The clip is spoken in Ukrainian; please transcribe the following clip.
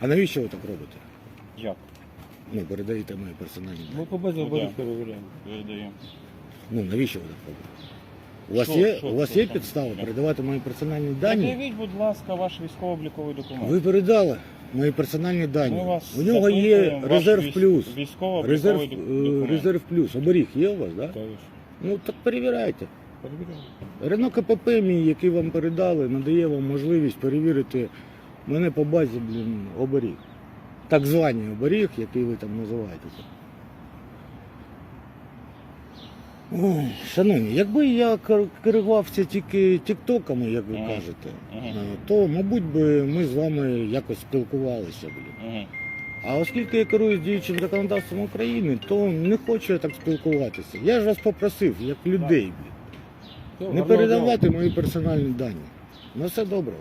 А навіщо ви так робите? Як? Ну, передаєте мої персональні дані. Ми по базі Ну, перевіряємо. Передаємо. Ну, навіщо ви так робите? У вас Що- є, що- у вас що є там? підстава Що? передавати мої персональні дані? Пред'явіть, будь ласка, ваш військово-обліковий документ. Ви передали мої персональні дані. Вас У нього є запитуємо, ваш резерв військ- плюс. Військово-обліковий Резерв, е, документ. резерв плюс. Оберіг є у вас, так? Да? Конечно. Ну так перевіряйте. Перевіряємо. Рено КПП мій, який вам передали, надає вам можливість перевірити мене по базі, блін, оберіг. Так званий оберіг, який ви там називаєте. Ой, шановні, якби я керувався тільки тіктоками, як ви кажете, то, мабуть, би ми з вами якось спілкувалися. Блін. А оскільки я керуюсь діючим законодавством України, то не хочу я так спілкуватися. Я ж вас попросив, як людей, Не передавати мої персональні дані. На все доброго.